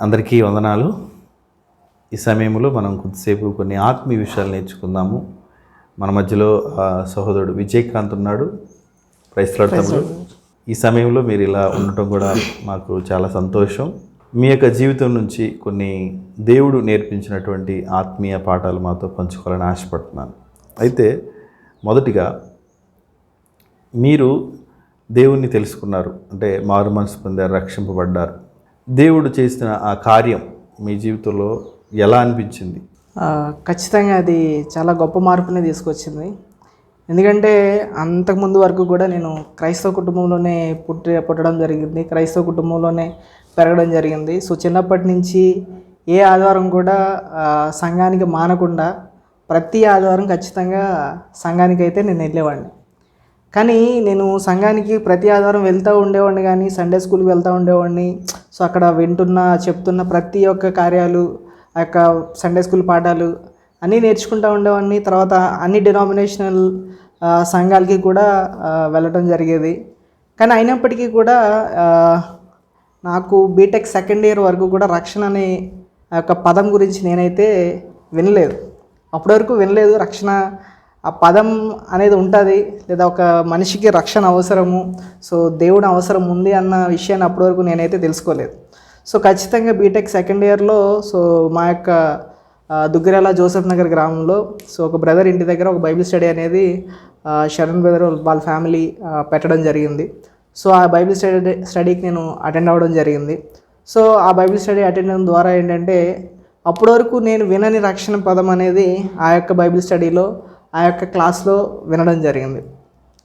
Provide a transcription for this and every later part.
అందరికీ వందనాలు. ఈ సమయంలో మనం కొద్దిసేపు కొన్ని ఆత్మీయ విషయాలు నేర్చుకుందాము. మన మధ్యలో సహోదరుడు విజయకాంత్ ఉన్నాడు. క్రైస్తవుడు ఈ సమయంలో మీరు ఇలా ఉండటం కూడా మాకు చాలా సంతోషం. మీ యొక్క జీవితం నుంచి కొన్ని దేవుడు నేర్పించినటువంటి ఆత్మీయ పాఠాలు మాతో పంచుకోవాలని ఆశపడుతున్నాను. అయితే మొదటిగా మీరు దేవుణ్ణి తెలుసుకున్నారు. అంటే మారు మనసు పొందారు రక్షింపబడ్డారు. దేవుడు చేసిన ఆ కార్యం మీ జీవితంలో ఎలా అనిపించింది? ఖచ్చితంగా అది చాలా గొప్ప మార్పుని తీసుకొచ్చింది. ఎందుకంటే అంతకుముందు వరకు కూడా నేను క్రైస్తవ కుటుంబంలోనే పుట్టి పుట్టడం జరిగింది. క్రైస్తవ కుటుంబంలోనే పెరగడం జరిగింది. సో చిన్నప్పటి నుంచి ఏ ఆదివారం కూడా సంఘానికి మానకుండా ప్రతి ఆదివారం ఖచ్చితంగా సంఘానికి అయితే నేను వెళ్ళేవాడిని. కానీ నేను సంఘానికి ప్రతి ఆదివారం వెళ్తూ ఉండేవాడిని కానీ సండే స్కూల్కి వెళ్తూ ఉండేవాడిని. సో అక్కడ వింటున్న చెప్తున్న ప్రతి ఒక్క కార్యాలు ఆ యొక్క సండే స్కూల్ పాఠాలు అన్నీ నేర్చుకుంటూ ఉండేవాడిని. తర్వాత అన్ని డినామినేషనల్ సంఘాలకి కూడా వెళ్ళటం జరిగేది. కానీ అయినప్పటికీ కూడా నాకు బీటెక్ సెకండ్ ఇయర్ వరకు కూడా రక్షణ అనే యొక్క పదం గురించి నేనైతే వినలేదు. అప్పటి వరకు వినలేదు రక్షణ ఆ పదం అనేది ఉంటుంది లేదా ఒక మనిషికి రక్షణ అవసరము సో దేవుడు అవసరం ఉంది అన్న విషయాన్ని అప్పటి వరకు నేనైతే తెలుసుకోలేదు. సో ఖచ్చితంగా బీటెక్ సెకండ్ ఇయర్లో సో మా యొక్క దుగ్గిరాల జోసెఫ్ నగర్ గ్రామంలో సో ఒక బ్రదర్ ఇంటి దగ్గర ఒక బైబిల్ స్టడీ అనేది శరణ్ బ్రదర్ వాళ్ళ ఫ్యామిలీ పెట్టడం జరిగింది. సో ఆ బైబిల్ స్టడీ స్టడీకి నేను అటెండ్ అవ్వడం జరిగింది. సో ఆ బైబిల్ స్టడీ అటెండ్ అవ్వడం ద్వారా ఏంటంటే అప్పటి వరకు నేను వినని రక్షణ పదం అనేది ఆ యొక్క బైబిల్ స్టడీలో ఆ యొక్క క్లాస్లో వినడం జరిగింది.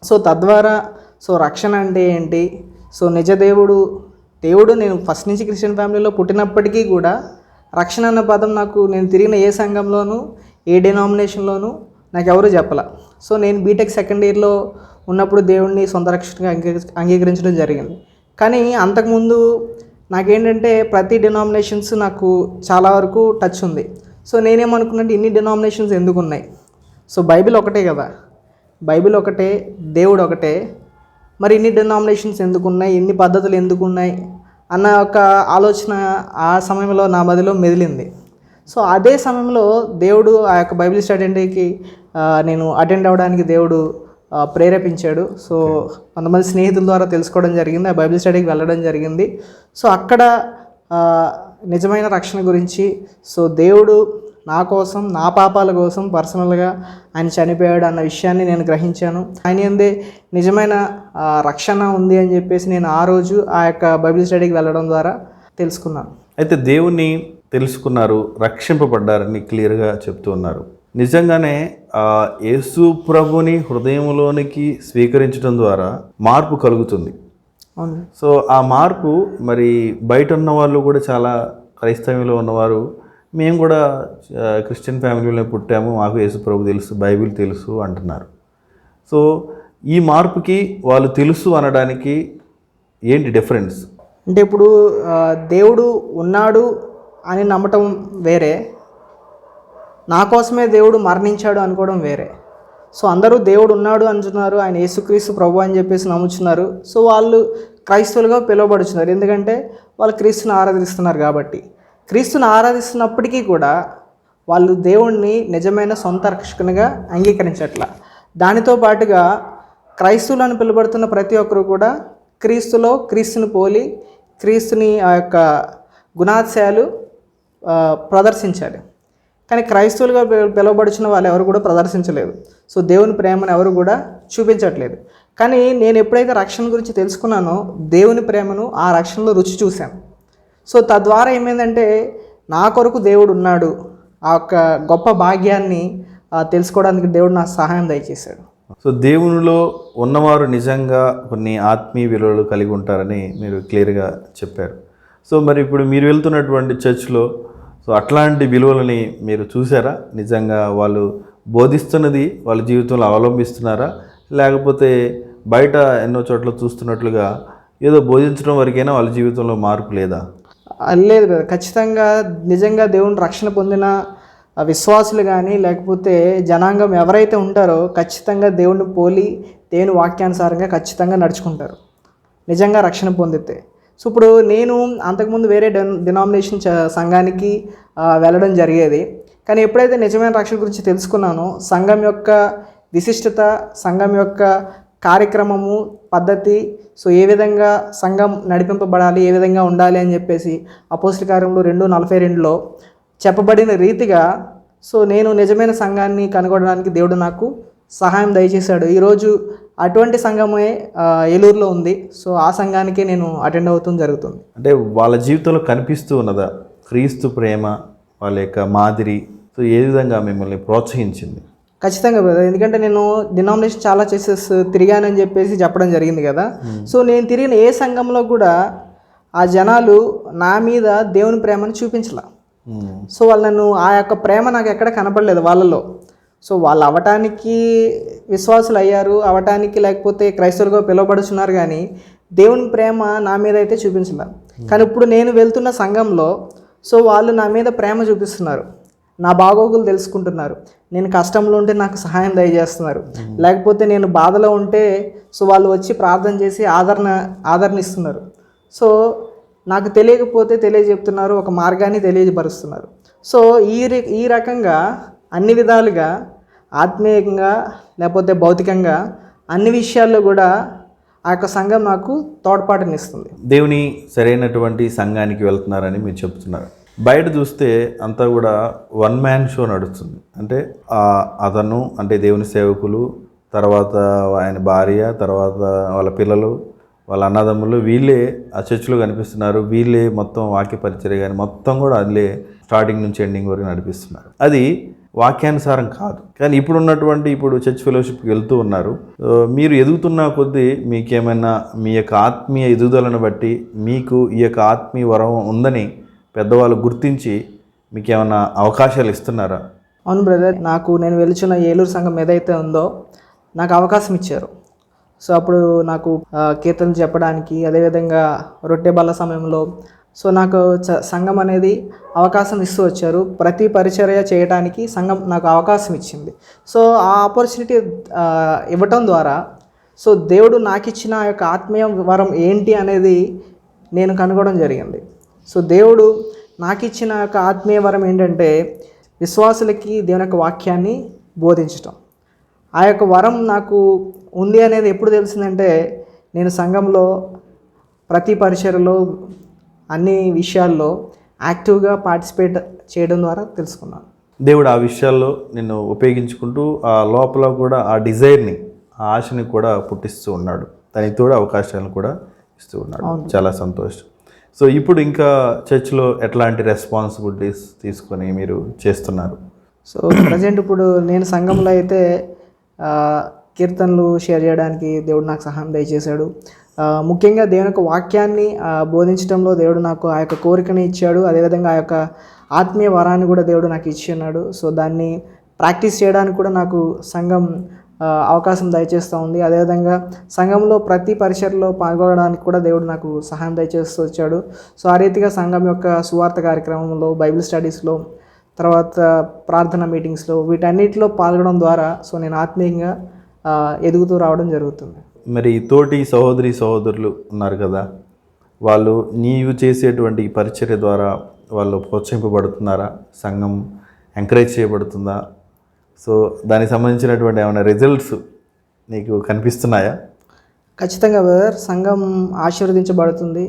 సో తద్వారా సో రక్షణ అంటే ఏంటి? సో నిజ దేవుడు దేవుడు నేను ఫస్ట్ నుంచి క్రిస్టియన్ ఫ్యామిలీలో పుట్టినప్పటికీ కూడా రక్షణ అన్న పదం నాకు నేను తిరిగిన ఏ సంఘంలోనూ ఏ డినామినేషన్లోనూ నాకు ఎవరు చెప్పాల. సో నేను బీటెక్ సెకండ్ ఇయర్లో ఉన్నప్పుడు దేవుడిని సొంత రక్షణగా అంగీ- అంగీకరించడం జరిగింది. కానీ అంతకుముందు నాకేంటంటే ప్రతి డినామినేషన్స్ నాకు చాలా వరకు టచ్ ఉంది. సో నేనేమనుకున్నట్టు ఇన్ని డినామినేషన్స్ ఎందుకు ఉన్నాయి సో బైబిల్ ఒకటే కదా. బైబిల్ ఒకటే దేవుడు ఒకటే. మరి ఇన్ని డినామినేషన్స్ ఎందుకు ఉన్నాయి పద్ధతులు ఎందుకు ఉన్నాయి అన్న ఒక ఆలోచన ఆ సమయంలో నా మదిలో మెదిలింది. సో అదే సమయంలో దేవుడు ఆ యొక్క బైబిల్ స్టడీకి నేను అటెండ్ అవ్వడానికి దేవుడు ప్రేరేపించాడు. సో కొంతమంది స్నేహితుల ద్వారా తెలుసుకోవడం జరిగింది ఆ బైబిల్ స్టడీకి వెళ్ళడం జరిగింది. సో అక్కడ నిజమైన రక్షణ గురించి సో దేవుడు నా కోసం నా పాపాల కోసం పర్సనల్గా ఆయన చనిపోయాడు అన్న విషయాన్ని నేను గ్రహించాను. ఆయన ఎందే నిజమైన రక్షణ ఉంది అని చెప్పేసి నేను ఆ రోజు ఆ యొక్క బైబిల్ స్టడీకి వెళ్ళడం ద్వారా తెలుసుకున్నాను. అయితే దేవుణ్ణి తెలుసుకున్నారు రక్షింపబడ్డారని క్లియర్గా చెప్తూ ఉన్నారు. నిజంగానే యేసు ప్రభుని హృదయంలోనికి స్వీకరించడం ద్వారా మార్పు కలుగుతుంది. అవును. సో ఆ మార్పు మరి బయట ఉన్న వాళ్ళు కూడా చాలా క్రైస్తవంలో ఉన్నవారు మేము కూడా క్రిస్టియన్ ఫ్యామిలీలో పుట్టాము. మాకు యేసుప్రభు తెలుసు బైబిల్ తెలుసు అంటున్నారు. సో ఈ మార్పుకి వాళ్ళు తెలుసు అనడానికి ఏంటి డిఫరెన్స్? అంటే ఇప్పుడు దేవుడు ఉన్నాడు అని నమ్మటం వేరే. నా కోసమే దేవుడు మరణించాడు అనుకోవడం వేరే. సో అందరూ దేవుడు ఉన్నాడు అంటున్నారు ఆయన యేసుక్రీస్తు ప్రభు అని చెప్పేసి నమ్ముచున్నారు. సో వాళ్ళు క్రైస్తవులుగా పిలువబడుచున్నారు. ఎందుకంటే వాళ్ళు క్రీస్తుని ఆరాధిస్తున్నారు కాబట్టి. క్రీస్తుని ఆరాధిస్తున్నప్పటికీ కూడా వాళ్ళు దేవుణ్ణి నిజమైన సొంత రక్షకునిగా అంగీకరించట్ల. దానితో పాటుగా క్రైస్తువులను పిలువబడుతున్న ప్రతి ఒక్కరు కూడా క్రీస్తులో క్రీస్తుని పోలి క్రీస్తుని ఆ యొక్క గుణాశయాలు ప్రదర్శించాలి. కానీ క్రైస్తవులుగా పిలువబడిచిన వాళ్ళు ఎవరు కూడా ప్రదర్శించలేదు. సో దేవుని ప్రేమను ఎవరు కూడా చూపించట్లేదు. కానీ నేను ఎప్పుడైతే రక్షణ గురించి తెలుసుకున్నానో దేవుని ప్రేమను ఆ రక్షణలో రుచి చూశాను. సో తద్వారా ఏమైందంటే నా కొరకు దేవుడు ఉన్నాడు. ఆ యొక్క గొప్ప భాగ్యాన్ని తెలుసుకోవడానికి దేవుడు నాకు సహాయం దయచేశాడు. సో దేవునిలో ఉన్నవారు నిజంగా కొన్ని ఆత్మీయ విలువలు కలిగి ఉంటారని మీరు క్లియర్గా చెప్పారు. సో మరి ఇప్పుడు మీరు వెళ్తున్నటువంటి చర్చ్లో సో అట్లాంటి విలువలని మీరు చూసారా నిజంగా వాళ్ళు బోధిస్తున్నది వాళ్ళ జీవితంలో అవలంబిస్తున్నారా? లేకపోతే బయట ఎన్నో చోట్ల చూస్తున్నట్లుగా ఏదో బోధించడం వరకైనా వాళ్ళ జీవితంలో మార్పు లేదా? లేదు కదా ఖచ్చితంగా నిజంగా దేవుని రక్షణ పొందిన విశ్వాసులు కానీ లేకపోతే జనాంగం ఎవరైతే ఉంటారో ఖచ్చితంగా దేవుణ్ణి పోలి దేవుని వాక్యానుసారంగా ఖచ్చితంగా నడుచుకుంటారు. నిజంగా రక్షణ పొందితే. సో ఇప్పుడు నేను అంతకుముందు వేరే డెన్ డినామినేషన్ చ- సంఘానికి వెళ్ళడం జరిగేది. కానీ ఎప్పుడైతే నిజమైన రక్షణ గురించి తెలుసుకున్నానో సంఘం యొక్క విశిష్టత సంఘం యొక్క కార్యక్రమము పద్ధతి సో ఏ విధంగా సంఘం నడిపింపబడాలి ఏ విధంగా ఉండాలి అని చెప్పేసి అపోజిట్ కార్యంలో రెండు నలభై రెండులో చెప్పబడిన రీతిగా సో నేను నిజమైన సంఘాన్ని కనుగొనడానికి దేవుడు నాకు సహాయం దయచేశాడు. ఈరోజు అటువంటి సంఘమే ఏలూరులో ఉంది. సో ఆ సంఘానికి నేను అటెండ్ అవుతుంది జరుగుతుంది. అంటే వాళ్ళ జీవితంలో కనిపిస్తూ ఉన్నదా? క్రీస్తు ప్రేమ వాళ్ళ యొక్క మాదిరి సో ఏ విధంగా మిమ్మల్ని ప్రోత్సహించింది? ఖచ్చితంగా బ్రదర్ ఎందుకంటే నేను డినామినేషన్ చాలా చేసేస్ తిరిగానని చెప్పేసి చెప్పడం జరిగింది కదా. సో నేను తిరిగిన ఏ సంఘంలో కూడా ఆ జనాలు నా మీద దేవుని ప్రేమను చూపించలా. మ్మ్. సో వాళ్ళు నన్ను ఆ యొక్క ప్రేమ నాకు ఎక్కడ కనపడలేదు వాళ్ళలో. సో వాళ్ళు అవటానికి విశ్వాసులు అయ్యారు అవటానికి లేకపోతే క్రైస్తవులుగా పిలువబడుతున్నారు కానీ దేవుని ప్రేమ నా మీద అయితే చూపించలేదు కానీ ఇప్పుడు నేను వెళ్తున్న సంఘంలో సో వాళ్ళు నా మీద ప్రేమ చూపిస్తున్నారు. నా బాగోగులు తెలుసుకుంటున్నారు. నేను కష్టంలో ఉంటే నాకు సహాయం దయచేస్తున్నారు. లేకపోతే నేను బాధలో ఉంటే సో వాళ్ళు వచ్చి ప్రార్థన చేసి ఆదరణ ఆదరణ ఇస్తున్నారు సో నాకు తెలియకపోతే తెలియజెప్తున్నారు ఒక మార్గాన్ని తెలియపరుస్తున్నారు సో ఈ రి- ఈ రకంగా అన్ని విధాలుగా ఆత్మీయంగా లేకపోతే భౌతికంగా అన్ని విషయాల్లో కూడా ఆ యొక్క సంఘం నాకు తోడ్పాటునిస్తుంది. దేవుని సరైనటువంటి సంఘానికి వెళ్తున్నారని మీరు చెప్తున్నారు. బయట చూస్తే అంతా కూడా వన్ మ్యాన్ షో నడుస్తుంది. అంటే ఆ అతను అంటే దేవుని సేవకులు తర్వాత ఆయన భార్య తర్వాత వాళ్ళ పిల్లలు వాళ్ళ అన్నదమ్ములు వీళ్ళే ఆ చర్చిలో కనిపిస్తున్నారు. వీళ్ళే మొత్తం వాక్య పరిచర్య కానీ మొత్తం కూడా అందులో స్టార్టింగ్ నుంచి ఎండింగ్ వరకు నడిపిస్తున్నారు. అది వాక్యానుసారం కాదు. కానీ ఇప్పుడు ఉన్నటువంటి ఇప్పుడు చర్చ్ ఫెలోషిప్కి వెళ్తూ ఉన్నారు. మీరు ఎదుగుతున్న కొద్దీ మీకేమైనా మీ యొక్క ఆత్మీయ ఎదుగుదలను బట్టి మీకు ఈ యొక్క ఆత్మీయ వరం ఉందని పెద్దవాళ్ళు గుర్తించి మీకు ఏమైనా అవకాశాలు ఇస్తున్నారా? అవును బ్రదర్ నాకు నేను వెలుచున్న ఏలూరు సంఘం ఏదైతే ఉందో నాకు అవకాశం ఇచ్చారు. సో అప్పుడు నాకు కీర్తనలు చెప్పడానికి అదేవిధంగా రొట్టె బల్ల సమయంలో సో నాకు చ- సంఘం అనేది అవకాశం ఇస్తూ వచ్చారు. ప్రతి పరిచర్య చేయడానికి సంఘం నాకు అవకాశం ఇచ్చింది. సో ఆ ఆపర్చునిటీ ఇవ్వటం ద్వారా సో దేవుడు నాకు ఇచ్చిన యొక్క ఆత్మీయ వరం ఏంటి అనేది నేను కనుగొనడం జరిగింది. సో దేవుడు నాకు ఇచ్చిన యొక్క ఆత్మీయ వరం ఏంటంటే విశ్వాసులకి దేవుని యొక్క వాక్యాన్ని బోధించటం. ఆ యొక్క వరం నాకు ఉంది అనేది ఎప్పుడు తెలిసిందంటే నేను సంఘంలో ప్రతి పరిచయలో అన్ని విషయాల్లో యాక్టివ్గా పార్టిసిపేట్ చేయడం ద్వారా తెలుసుకున్నాను. దేవుడు ఆ విషయాల్లో నిన్ను ఉపయోగించుకుంటూ ఆ లోపల కూడా ఆ డిజైర్ని ఆ ఆశని కూడా పుట్టిస్తూ ఉన్నాడు. దానికి తోడు అవకాశాలను కూడా ఇస్తూ ఉన్నాడు. చాలా సంతోషం. సో ఇప్పుడు ఇంకా చర్చ్లో ఎట్లాంటి రెస్పాన్సిబిలిటీస్ తీసుకొని మీరు చేస్తున్నారు? సో ప్రజెంట్ ఇప్పుడు నేను సంఘంలో అయితే కీర్తనలు షేర్ చేయడానికి దేవుడు నాకు సహాయం దయచేశాడు. ముఖ్యంగా దేవుని యొక్క వాక్యాన్ని బోధించడంలో దేవుడు నాకు ఆ యొక్క కోరికని ఇచ్చాడు. అదేవిధంగా ఆ యొక్క ఆత్మీయ వరాన్ని కూడా దేవుడు నాకు ఇచ్చి ఉన్నాడు. సో దాన్ని ప్రాక్టీస్ చేయడానికి కూడా నాకు సంఘం అవకాశం దయచేస్తూ ఉంది. అదేవిధంగా సంఘంలో ప్రతి పరిసరలో పాల్గొనడానికి కూడా దేవుడు నాకు సహాయం దయచేస్తూ వచ్చాడు. సో ఆ రీతిగా సంఘం యొక్క సువార్త కార్యక్రమంలో బైబిల్ స్టడీస్లో తర్వాత ప్రార్థన మీటింగ్స్లో వీటన్నిటిలో పాల్గొనడం ద్వారా సో నేను ఆత్మీయంగా ఎదుగుతూ రావడం జరుగుతుంది. మరి తోటి సహోదరి సహోదరులు ఉన్నారు కదా వాళ్ళు నీవు చేసేటువంటి పరిచర్య ద్వారా వాళ్ళు ప్రోత్సహింపబడుతున్నారా? సంఘం ఎంకరేజ్ చేయబడుతుందా? సో దానికి సంబంధించినటువంటి ఏమైనా రిజల్ట్స్ నీకు కనిపిస్తున్నాయా? ఖచ్చితంగా బ్రదర్ సంఘం ఆశీర్వదించబడుతుంది.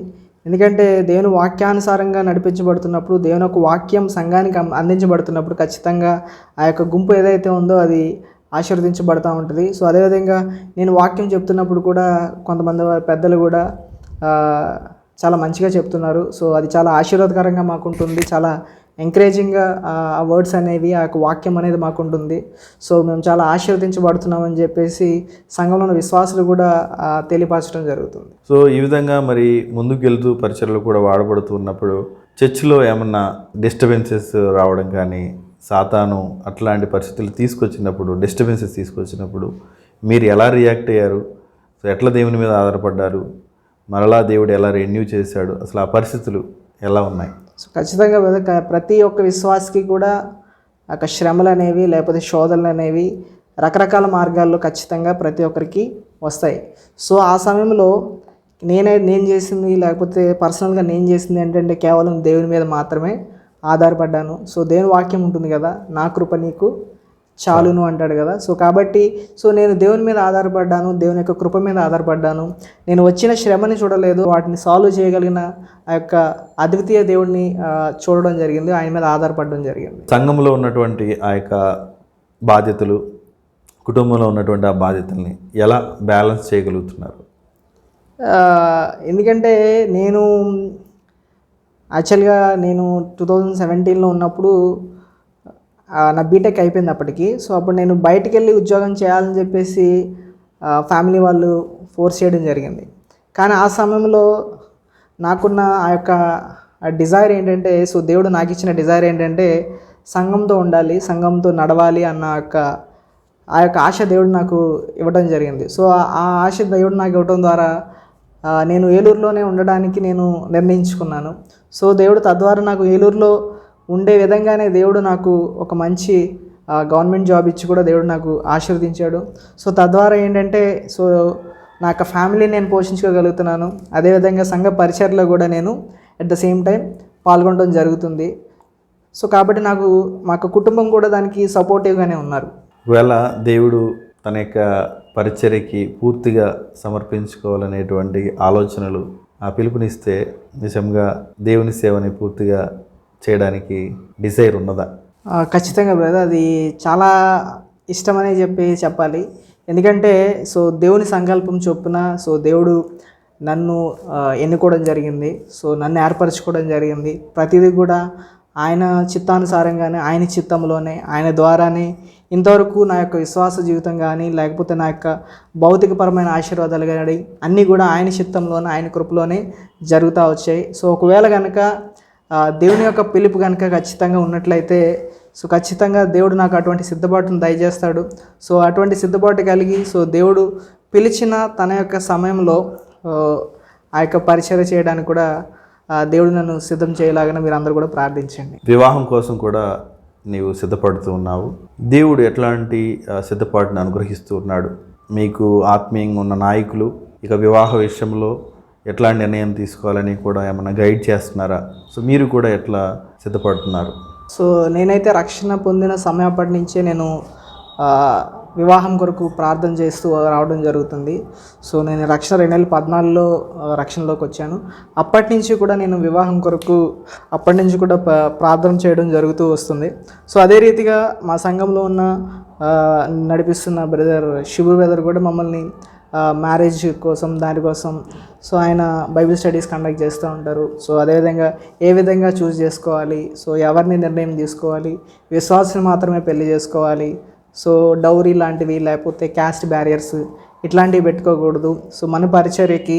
ఎందుకంటే దేవుని వాక్యానుసారంగా నడిపించబడుతున్నప్పుడు దేవుని యొక్క వాక్యం సంఘానికి అందించబడుతున్నప్పుడు ఖచ్చితంగా ఆ యొక్క గుంపు ఏదైతే ఉందో అది ఆశీర్వదించబడతా ఉంటుంది. సో అదేవిధంగా నేను వాక్యం చెప్తున్నప్పుడు కూడా కొంతమంది పెద్దలు కూడా చాలా మంచిగా చెప్తున్నారు. సో అది చాలా ఆశీర్వాదకరంగా మాకుంటుంది. చాలా ఎంకరేజింగ్గా ఆ వర్డ్స్ అనేవి ఆ యొక్క వాక్యం అనేది మాకు ఉంటుంది సో మేము చాలా ఆశీర్వదించబడుతున్నామని చెప్పేసి సంఘంలో ఉన్న విశ్వాసులు కూడా తెలియపరచడం జరుగుతుంది. సో ఈ విధంగా మరి ముందుకు వెళ్తూ పరిచయలు కూడా వాడబడుతూ ఉన్నప్పుడు చర్చిలో ఏమన్నా డిస్టర్బెన్సెస్ రావడం కానీ సాతాను అట్లాంటి పరిస్థితులు తీసుకొచ్చినప్పుడు డిస్టర్బెన్సెస్ తీసుకొచ్చినప్పుడు మీరు ఎలా రియాక్ట్ అయ్యారు? సో ఎట్లా దేవుని మీద ఆధారపడ్డారు? మరలా దేవుడు ఎలా రెన్యూ చేశాడు? అసలు ఆ పరిస్థితులు ఎలా ఉన్నాయి? సో ఖచ్చితంగా ప్రతి ఒక్క విశ్వాసకి కూడా ఒక శ్రమలు అనేవి లేకపోతే శోధనలు అనేవి రకరకాల మార్గాల్లో ఖచ్చితంగా ప్రతి ఒక్కరికి వస్తాయి. సో ఆ సమయంలో నేనే నేను చేసింది లేకపోతే పర్సనల్గా నేను చేసింది ఏంటంటే కేవలం దేవుని మీద మాత్రమే ఆధారపడ్డాను. సో దేవుని వాక్యం ఉంటుంది కదా నా కృప నీకు చాలును అంటాడు కదా. సో కాబట్టి సో నేను దేవుని మీద ఆధారపడ్డాను దేవుని యొక్క కృప మీద ఆధారపడ్డాను. నేను వచ్చిన శ్రమని చూడలేదు వాటిని సాల్వ్ చేయగలిగిన ఆ యొక్క అద్వితీయ దేవుడిని చూడడం జరిగింది ఆయన మీద ఆధారపడడం జరిగింది. సంఘంలో ఉన్నటువంటి ఆ యొక్క బాధ్యతలు కుటుంబంలో ఉన్నటువంటి ఆ బాధ్యతల్ని ఎలా బ్యాలెన్స్ చేయగలుగుతున్నారు? ఎందుకంటే నేను యాక్చువల్గా నేను టూ థౌజండ్ సెవెంటీన్లో ఉన్నప్పుడు నా బీటెక్ అయిపోయింది అప్పటికి. సో అప్పుడు నేను బయటికి వెళ్ళి ఉద్యోగం చేయాలని చెప్పేసి ఫ్యామిలీ వాళ్ళు ఫోర్స్ చేయడం జరిగింది. కానీ ఆ సమయంలో నాకున్న ఆ యొక్క డిజైర్ ఏంటంటే సో దేవుడు నాకు ఇచ్చిన డిజైర్ ఏంటంటే సంఘంతో ఉండాలి సంఘంతో నడవాలి అన్న యొక్క ఆ యొక్క ఆశ దేవుడు నాకు ఇవ్వడం జరిగింది. సో ఆ- ఆశ దేవుడు నాకు ఇవ్వడం ద్వారా నేను ఏలూరులోనే ఉండడానికి నేను నిర్ణయించుకున్నాను. సో దేవుడు తద్వారా నాకు ఏలూరులో ఉండే విధంగానే దేవుడు నాకు ఒక మంచి గవర్నమెంట్ జాబ్ ఇచ్చి కూడా దేవుడు నాకు ఆశీర్వదించాడు. సో తద్వారా ఏంటంటే సో నా యొక్క ఫ్యామిలీని నేను పోషించుకోగలుగుతున్నాను. అదేవిధంగా సంఘ పరిచయలో కూడా నేను అట్ ద సేమ్ టైం పాల్గొనడం జరుగుతుంది. సో కాబట్టి నాకు మా యొక్క కుటుంబం కూడా దానికి సపోర్టివ్గానే ఉన్నారు. ఒకవేళ దేవుడు తన యొక్క పరిచర్యకి పూర్తిగా సమర్పించుకోవాలనేటువంటి ఆలోచనలు ఆ పిలుపునిస్తే నిజంగా దేవుని సేవని పూర్తిగా చేయడానికి డిజైర్ ఉన్నదా? ఖచ్చితంగా బ్రదర్ అది చాలా ఇష్టమనే చెప్పి చెప్పాలి. ఎందుకంటే సో దేవుని సంకల్పం చొప్పున సో దేవుడు నన్ను ఎన్నుకోవడం జరిగింది. సో నన్ను ఏర్పరచుకోవడం జరిగింది. ప్రతిదీ కూడా ఆయన చిత్తానుసారంగానే ఆయన చిత్తంలోనే ఆయన ద్వారానే ఇంతవరకు నా యొక్క విశ్వాస జీవితం కానీ లేకపోతే నా యొక్క భౌతికపరమైన ఆశీర్వాదాలు కానీ అన్నీ కూడా ఆయన చిత్తంలోనే ఆయన కృపలోనే జరుగుతూ వచ్చాయి. సో ఒకవేళ కనుక దేవుని యొక్క పిలుపు కనుక ఖచ్చితంగా ఉన్నట్లయితే సో ఖచ్చితంగా దేవుడు నాకు అటువంటి సిద్ధపాటును దయచేస్తాడు. సో అటువంటి సిద్ధపాటు కలిగి సో దేవుడు పిలిచిన తన యొక్క సమయంలో ఆ, యొక్క పరిచయం చేయడానికి కూడా దేవుడు నన్ను సిద్ధం చేయలాగానే మీరు అందరూ కూడా ప్రార్థించండి. వివాహం కోసం కూడా నీవు సిద్ధపడుతూ ఉన్నావు. దేవుడు ఎట్లాంటి సిద్ధపాటును అనుగ్రహిస్తూ ఉన్నాడు? మీకు ఆత్మీయంగా ఉన్న నాయకులు ఇక వివాహ విషయంలో ఎట్లా నిర్ణయం తీసుకోవాలని కూడా ఏమైనా గైడ్ చేస్తున్నారా? సో మీరు కూడా ఎట్లా సిద్ధపడుతున్నారు? సో నేనైతే రక్షణ పొందిన సమయప్పటి నుంచే నేను వివాహం కొరకు ప్రార్థన చేస్తూ రావడం జరుగుతుంది. సో నేను రక్షణ రెండు వేల పద్నాలుగులో రక్షణలోకి వచ్చాను. అప్పటి నుంచి కూడా నేను వివాహం కొరకు అప్పటి నుంచి కూడా ప్రార్థన చేయడం జరుగుతూ వస్తుంది. సో అదే రీతిగా మా సంఘంలో ఉన్న నడిపిస్తున్న బ్రదర్ శివుడు బ్రదర్ కూడా మమ్మల్ని మ్యారేజ్ కోసం దానికోసం సో ఆయన బైబిల్ స్టడీస్ కండక్ట్ చేస్తూ ఉంటారు. సో అదేవిధంగా ఏ విధంగా చూస్ చేసుకోవాలి? సో ఎవరిని నిర్ణయం తీసుకోవాలి? విశ్వాసం మాత్రమే పెళ్ళి చేసుకోవాలి. సో డౌరీ లాంటివి లేకపోతే క్యాస్ట్ బ్యారియర్స్ ఇట్లాంటివి పెట్టుకోకూడదు. సో మన పరిచర్యకి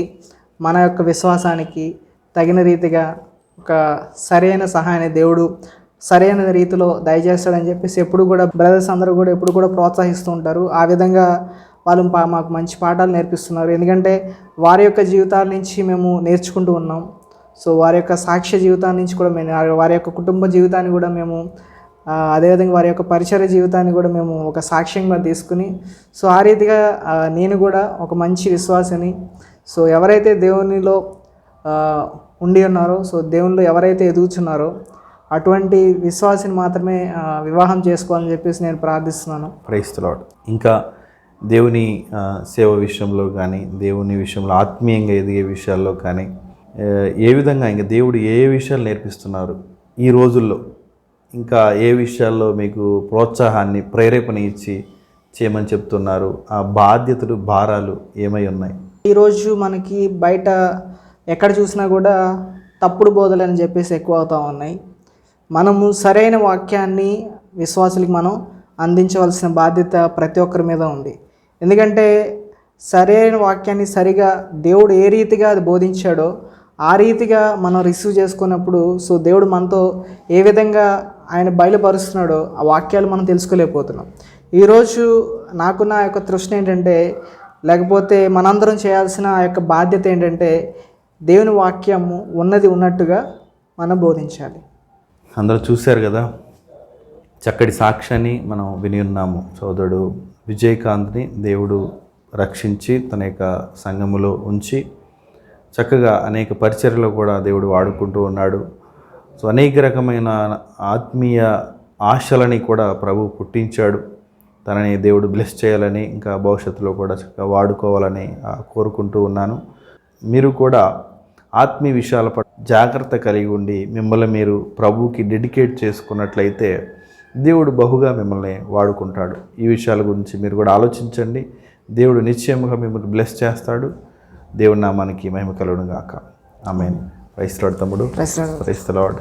మన యొక్క విశ్వాసానికి తగిన రీతిగా ఒక సరైన సహాయాన్ని దేవుడు సరైన రీతిలో దయచేస్తాడని చెప్పేసి ఎప్పుడు కూడా బ్రదర్స్ అందరూ కూడా ఎప్పుడు కూడా ప్రోత్సహిస్తూ ఉంటారు. ఆ విధంగా వాళ్ళు పా- మాకు మంచి పాఠాలు నేర్పిస్తున్నారు. ఎందుకంటే వారి యొక్క జీవితాల నుంచి మేము నేర్చుకుంటూ ఉన్నాం. సో వారి యొక్క సాక్ష్య జీవితాన్ని నుంచి కూడా మేము వారి యొక్క కుటుంబ జీవితాన్ని కూడా మేము అదేవిధంగా వారి యొక్క పరిచయ జీవితాన్ని కూడా మేము ఒక సాక్ష్యంగా తీసుకుని సో ఆ రీతిగా నేను కూడా ఒక మంచి విశ్వాసని. సో ఎవరైతే దేవునిలో ఉండి ఉన్నారో సో దేవునిలో ఎవరైతే ఎదుగుచున్నారో అటువంటి విశ్వాసిని మాత్రమే వివాహం చేసుకోవాలని చెప్పేసి నేను ప్రార్థిస్తున్నాను. క్రైస్తలాడ్ ఇంకా దేవుని సేవ విషయంలో కానీ దేవుని విషయంలో ఆత్మీయంగా ఎదిగే విషయాల్లో కానీ ఏ విధంగా ఇంకా దేవుడు ఏ ఏ విషయాలు నేర్పిస్తున్నారు ఈ రోజుల్లో? ఇంకా ఏ విషయాల్లో మీకు ప్రోత్సాహాన్ని ప్రేరేపణ ఇచ్చి చేయమని చెప్తున్నారు? ఆ బాధ్యతలు భారాలు ఏమై ఉన్నాయి? ఈరోజు మనకి బయట ఎక్కడ చూసినా కూడా తప్పుడు బోధలు అని చెప్పేసి ఎక్కువ అవుతూ ఉన్నాయి. మనము సరైన వాక్యాన్ని విశ్వాసులకి మనం అందించవలసిన బాధ్యత ప్రతి ఒక్కరి మీద ఉంది. ఎందుకంటే సరైన వాక్యాన్ని సరిగా దేవుడు ఏ రీతిగా అది బోధించాడో ఆ రీతిగా మనం రిసీవ్ చేసుకున్నప్పుడు సో దేవుడు మనతో ఏ విధంగా ఆయన బయలుపరుస్తున్నాడో ఆ వాక్యాలు మనం తెలుసుకోలేకపోతున్నాం. ఈరోజు నాకున్న ఆ యొక్క తృష్ణ ఏంటంటే లేకపోతే మనందరం చేయాల్సిన ఆ యొక్క బాధ్యత ఏంటంటే దేవుని వాక్యము ఉన్నది ఉన్నట్టుగా మనం బోధించాలి. అందరూ చూశారు కదా చక్కటి సాక్ష్యాన్ని మనం విని ఉన్నాము. సోదరుడు విజయకాంత్ని దేవుడు రక్షించి తన యొక్క సంఘములో ఉంచి చక్కగా అనేక పరిచర్యలు కూడా దేవుడు వాడుకుంటూ ఉన్నాడు. సో అనేక రకమైన ఆత్మీయ ఆశలని కూడా ప్రభు పుట్టించాడు. తనని దేవుడు బ్లెస్ చేయాలని ఇంకా భవిష్యత్తులో కూడా చక్కగా వాడుకోవాలని కోరుకుంటూ ఉన్నాను. మీరు కూడా ఆత్మీయ విషయాల పట్ల జాగ్రత్త కలిగి ఉండి మిమ్మల్ని మీరు ప్రభువుకి డెడికేట్ చేసుకున్నట్లయితే దేవుడు బహుగా మిమ్మల్ని వాడుకుంటాడు. ఈ విషయాల గురించి మీరు కూడా ఆలోచించండి. దేవుడు నిశ్చయముగా మిమ్మల్ని బ్లెస్ చేస్తాడు. దేవుడి నామానికి మహిమ కలుగును గాక ఆమె క్రైస్తలాడు తమ్ముడు. క్రైస్తలాడు